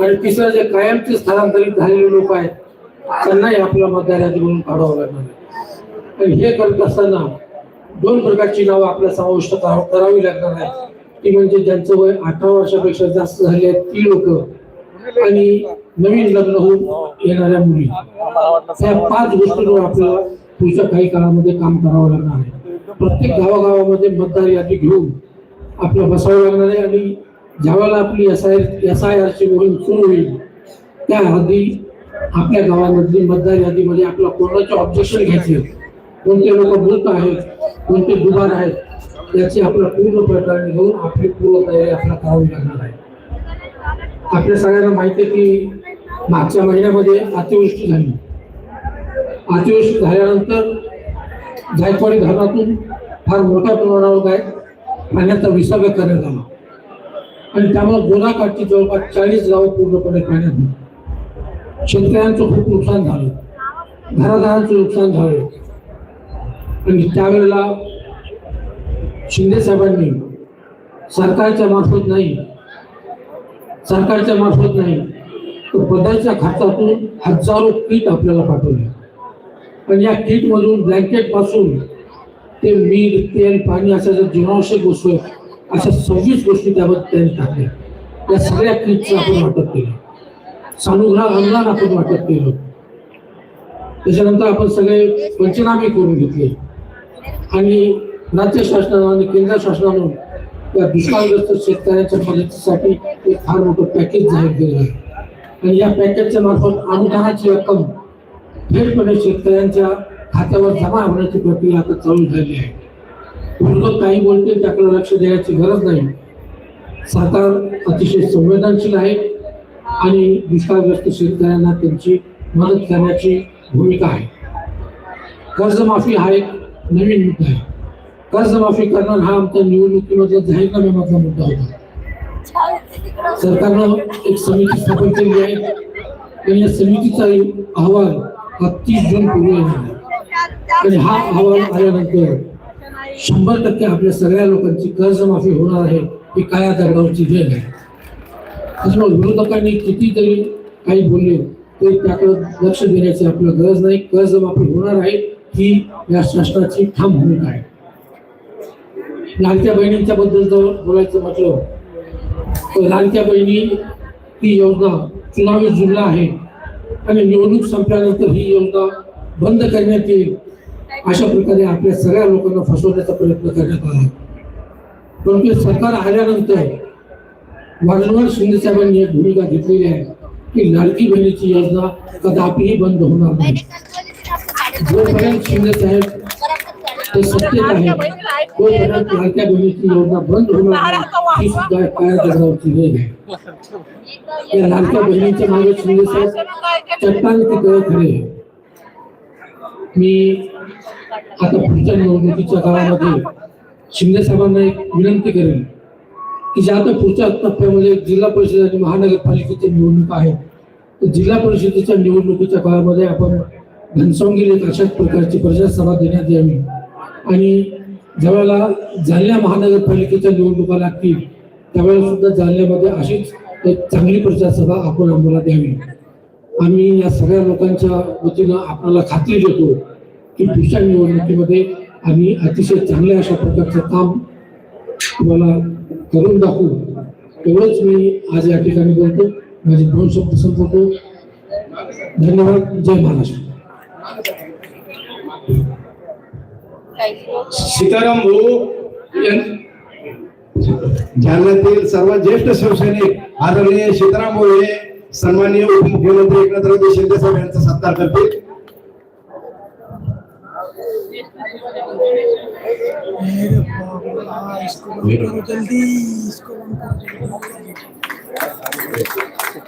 आणि तिसरं जे कायमचे स्थलांतरित झालेले लोक आहेत त्यांनाही आपला मतदार म्हणून काढावं लागणार आहे. हे करत असताना दोन प्रकारची नावं आपल्या समाविष्ट करावी लागणार आहेत. ती म्हणजे ज्यांचं वय अठरा वर्षापेक्षा जास्त झाले आहेत ती लोक आणि नवीन लग्न होऊन येणाऱ्या मुली. या पाच गोष्टींवर आपल्याला पुढच्या काही काळामध्ये काम करावं लागणार आहे. प्रत्येक गावागावामध्ये मतदार यादी घेऊन आपल्या बसावं लागणार आहे आणि ज्यावेळेला आपली एस आय एस आय आरची मोहीम सुरू होईल. त्या आधी आपल्या गावामधली मतदार यादीमध्ये आपलं कोणाचे ऑब्जेक्शन घ्यायचे? कोणते लोक मृत आहेत? कोणते दुबार आहेत? याची आपला पूर्ण प्रकारे घेऊन आपली पूर्ण तयारी आपला करावी लागणार आहे. आपल्या सगळ्यांना माहिती आहे की मागच्या महिन्यामध्ये अतिवृष्टी झाली. अतिवृष्टी झाल्यानंतर जायकवाडी धरणातून फार मोठ्या प्रमाणावर काय? पाण्याचा विसर्ग करण्यात आला. आणि त्यामुळे गोलाकाठची जवळपास चाळीस गावं पूर्णपणे पाण्यात होती शेतकऱ्यांचं खूप नुकसान झालं. घरादारांचं नुकसान झालं. आणि त्यावेळेला शिंदे साहेबांनी सरकारच्या मार्फत नाही सरकारच्या मार्फत नाही तर पदाच्या खर्चातून हजारो किट आपल्याला पाठवले. पण या किटमधून मधून ब्लँकेटपासून ते मीठ तेल पाणी अशा ज्या जीवनावश्यक वस्तू अशा सव्वीस गोष्टी त्यामध्ये त्यांनी टाकल्या. या सगळ्या किटचं आपण वाटप केलं. सानुग्रह अनुदान आपण वाटप केलं. त्याच्यानंतर आपण सगळे पंचनामे करून घेतले. आणि राज्य शासनानं आणि केंद्र शासनानं या दुष्काळग्रस्त शेतकऱ्यांच्या मदतीसाठी एक फार मोठं पॅकेज जाहीर केलं आहे. आणि या पॅकेजच्या मार्फत अनुदानाची रक्कम थेटपणे शेतकऱ्यांच्या खात्यावर जमा होण्याची प्रक्रिया आता चालू झाली आहे. विरोधक काही बोलतील त्याकडे लक्ष देण्याची गरज नाही. सरकार अतिशय संवेदनशील आहे आणि दुष्काळग्रस्त शेतकऱ्यांना त्यांची मदत करण्याची भूमिका आहे. कर्जमाफी हा एक नवीन मुद्दा आहे. कर्जमाफी करणार हा आमच्या निवडणुकीमध्ये जाहीरनाम्यामधला मुद्दा होता. सरकारनं एक समिती स्थापन केली आहे. आणि या समितीचा अहवाल हा तीस जून पूर्वी येणार आहे. आणि हा अहवाल आल्यानंतर शंभर टक्के आपल्या सगळ्या लोकांची कर्जमाफी होणार आहे ही काया दगडावरची वेळ आहे. त्याच्यामुळे विरोधकांनी कितीतरी काही बोलले तरी त्याकडे लक्ष देण्याची आपल्याला गरज नाही. कर्जमाफी होणार आहे ही या शासनाची ठाम भूमिका आहे. लाडक्या बहिणींच्या बद्दल जर बोलायचं म्हटलं तर लाडक्या बहिणी ही योजना चुनावी जिल्हा आहे. आणि निवडणूक संपल्यानंतर ही योजना बंद करण्यात येईल. अशा प्रकारे आपल्या सगळ्या लोकांना फसवण्याचा प्रयत्न करण्यात आला. परंतु सरकार आल्यानंतर वारंवार शिंदे साहेबांनी एक भूमिका घेतलेली आहे की लाडकी बहिणीची योजना कदापिही बंद होणार नाही. जोपर्यंत शिंदे साहेब ते सत्तेत आहे तोपर्यंत लाडक्या बहिणीची योजना बंद होणार नाही ही सुद्धा एक काळ्या दगडावरची वेळ आहे. या लाडक्या बहिणीच्या मागे शिंदे साहेब चट्टान ते कळ खरे मी आता पुढच्या निवडणुकीच्या काळामध्ये शिंदे साहेबांना एक विनंती करेन की ज्या आता पुढच्या टप्प्यामध्ये जिल्हा परिषद आणि महानगरपालिकेच्या निवडणूक आहे तर जिल्हा परिषदेच्या निवडणुकीच्या काळामध्ये आपण घनसावंगीला एक अशाच प्रकारची प्रजासभा देण्यात यावी. आणि ज्यावेळेला जालन्या महानगरपालिकेच्या निवडणुका लागतील त्यावेळेला सुद्धा जालन्यामध्ये अशीच एक चांगली प्रचारसभा आपण आम्हाला द्यावी आम्ही या सगळ्या लोकांच्या वतीनं आपल्याला खात्री देतो की पुढच्या निवडणुकीमध्ये आम्ही अतिशय चांगल्या अशा प्रकारचं काम तुम्हाला करून दाखवू. तेवढंच मी आज या ठिकाणी बोलतो. माझे दोन शब्द संपवतो. धन्यवाद. जय महाराष्ट्र. सीताराम भाऊ जालन्यातील सर्वात ज्येष्ठ शिवसैनिक आदरणीय सीताराम भाऊ हे सन्माननीय उपमुख्यमंत्री एकनाथराव शिंदे साहेब यांचा सत्कार करतील. जल्दी इसको जल्दी।